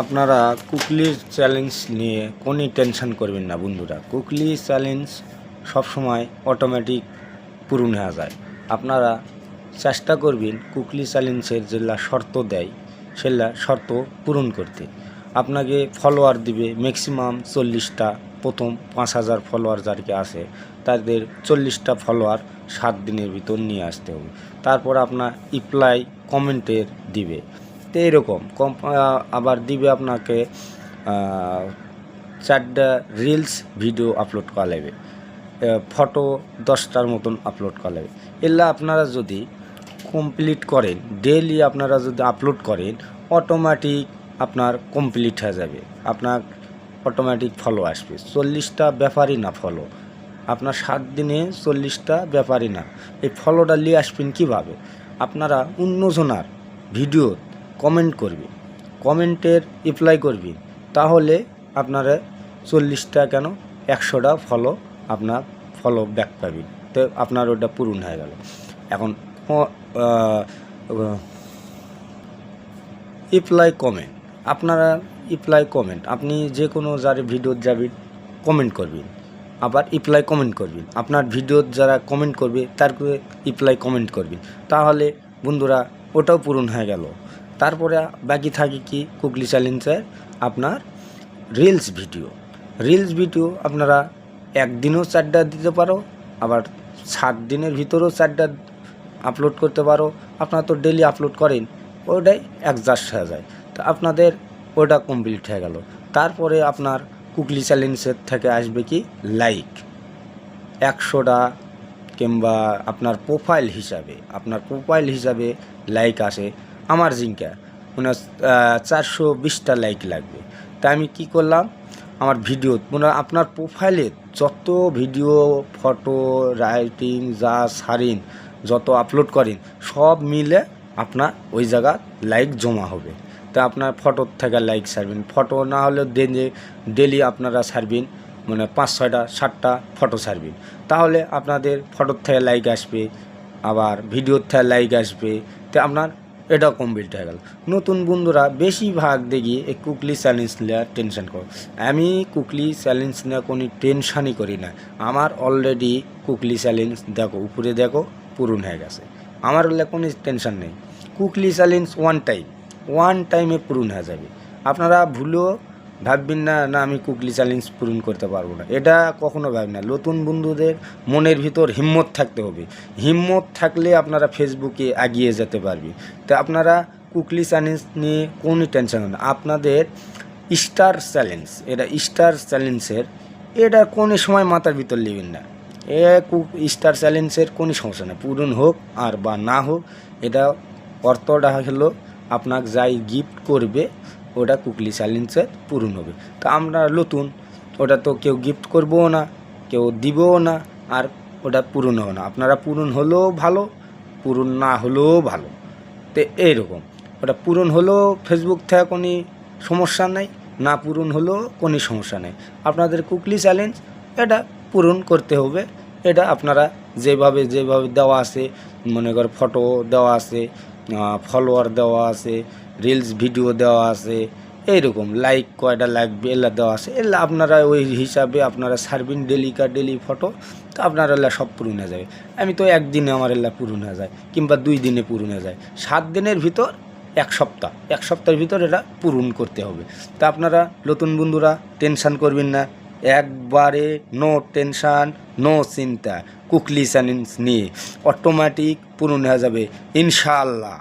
আপনারা কুকলির চ্যালেঞ্জ নিয়ে কোনই টেনশন করবেন না বন্ধুরা। কুকলি চ্যালেঞ্জ সবসময় অটোমেটিক পূরণ হয়ে যায়। আপনারা চেষ্টা করবেন কুকলি চ্যালেঞ্জের যেগুলা শর্ত দেয় সেগুলা শর্ত পূরণ করতে। আপনাকে ফলোয়ার দিবে ম্যাক্সিমাম চল্লিশটা, প্রথম পাঁচ হাজার ফলোয়ার যারকে আছে, তাদের চল্লিশটা ফলোয়ার সাত দিনের ভিতর নিয়ে আসতে হবে। তারপর আপনার ইপ্লাই কমেন্টের দিবে। তো এরকম। কম আবার দিবে আপনাকে চারটা রিলস ভিডিও আপলোড করা লাগবে। ফটো দশটার মতন আপলোড করা লাগবে। এগুলা আপনারা যদি কমপ্লিট করেন ডেইলি আপনারা যদি আপলোড করেন অটোমেটিক আপনার কমপ্লিট হয়ে যাবে। আপনার অটোমেটিক ফলো আসবে। চল্লিশটা ব্যাপারই না ফলো আপনার সাত দিনে চল্লিশটা ব্যাপারই না। এই ফলোটা নিয়ে আসবেন কীভাবে? আপনারা অন্যজনার ভিডিও কমেন্ট করবেন কমেন্টের রিপ্লাই করবেন তাহলে আপনারা চল্লিশটা কেন একশোটা ফলো আপনার ফলো ব্যাক পাবেন তো আপনার ওটা পূরণ হয়ে গেল। এখন ইপ্লাই কমেন্ট আপনারা ইপ্লাই কমেন্ট আপনি যে কোনো যার ভিডিওর যাবেন কমেন্ট করবেন আবার ইপ্লাই কমেন্ট করবেন আপনার ভিডিওর যারা কমেন্ট করবে, তার ইপ্লাই কমেন্ট করবেন তাহলে বন্ধুরা, ওটাও পূরণ হয়ে গেল। তারপরে বাকি থাকে কি কুকলি চ্যালেঞ্জের আপনার রিলস ভিডিও। রিলস ভিডিও আপনারা একদিনও চারটা দিতে পারো, আবার সাত দিনের ভিতরেও চারটা আপলোড করতে পারো। আপনারা তো ডেলি আপলোড করেন, ওটাই অ্যাডজাস্ট হয়ে যায়। তো আপনাদের ওটা কমপ্লিট হয়ে গেল। তারপরে আপনার কুকলি চ্যালেঞ্জের থেকে আসবে কি লাইক একশোটা কিংবা আপনার প্রোফাইল হিসাবে, আপনার প্রোফাইল হিসাবে লাইক আসে। আমার জিঙ্কা। মানে চারশো বিশটা লাইক লাগবে। তা আমি কি করলাম? আমার ভিডিও মানে আপনার প্রোফাইলে যত ভিডিও ফটো রাইটিং যা সারিন যত আপলোড করেন, সব মিলে আপনার ওই জায়গা লাইক জমা হবে। তা আপনার ফটোর থেকে লাইক সারবেন ফটো না হলেও ডেলি ডেলি আপনারা সারবেন মানে পাঁচ ছয়টা সাতটা ফটো সারবেন তাহলে আপনাদের ফটোর থেকে লাইক আসবে, আবার ভিডিওর থেকে লাইক আসবে। তো আপনার এটা কমপ্লিট হয়ে গেল। নতুন বন্ধুরা বেশিরভাগ দেখি এই কুকলি চ্যালেঞ্জ নেওয়ার টেনশন করো। আমি কুকলি চ্যালেঞ্জ নেওয়া কোনো টেনশানই করি না। আমার অলরেডি কুকলি চ্যালেঞ্জ দেখো, উপরে দেখো, পূরণ হয়ে গেছে। আমার কোনো টেনশন নেই। কুকলি চ্যালেঞ্জ ওয়ান টাইম ওয়ান টাইমে পূরণ হয়ে যাবে। আপনারা ভুলেও ভাববেন না না, আমি কুকলি চ্যালেঞ্জ পূরণ করতে পারব না। এটা কখনো ভাববেন না। নতুন বন্ধুদের মনের ভিতর হিম্মত থাকতে হবে। হিম্মত থাকলে আপনারা ফেসবুকে এগিয়ে যেতে পারবে। তো আপনারা কুকলি চ্যালেঞ্জ নিয়ে কোনো টেনশন না। আপনাদের স্টার চ্যালেঞ্জ এটা স্টার চ্যালেঞ্জের এটা কোনো সময় মাথার ভিতর নেবেন না। এ কুক স্টার চ্যালেঞ্জের কোনো সমস্যা নেই। পূরণ হোক আর বা না হোক, এটা অর্থটা হলো আপনাকে যাই গিফট করবে ওটা কুকলি চ্যালেঞ্জের পূরণ হবে। তা আমরা নতুন, ওটা তো কেউ গিফট করবও না, কেউ দিবও না, আর ওটা পূরণ হবে না। আপনারা পূরণ হলেও ভালো, পূরণ না হলেও ভালো। তো এইরকম। ওটা পূরণ হলেও ফেসবুক থেকে কোনো সমস্যা নেই, না পূরণ হলেও কোনো সমস্যা নেই। আপনাদের কুকলি চ্যালেঞ্জ এটা পূরণ করতে হবে। এটা আপনারা যেভাবে যেভাবে দেওয়া আছে, মনে কর ফটো দেওয়া আছে ফলোয়ার দেওয়া আছে রিলস ভিডিও দেওয়া আছে, এইরকম লাইক কয়টা লাগবে এলা দেওয়া আছে, এলা আপনারা ওই হিসাবে আপনারা সার্ভিন ডেলিকা ডেলি ফটো তো আপনার এলা সব পূরণ হয়ে যাবে আমি তো একদিনে আমার এলা পূরণ হয়ে যায়, কিংবা দুই দিনে পূরণ হয়ে যায়। সাত দিনের ভিতর এক সপ্তাহ, এক সপ্তাহের ভিতর এটা পূরণ করতে হবে। তা আপনারা নতুন বন্ধুরা টেনশন করবেন না। একবারে নো টেনশান নো চিন্তা কুকলি চ্যালেঞ্জ নিয়ে অটোমেটিক পূরণ হয়ে যাবে ইনশাআল্লাহ।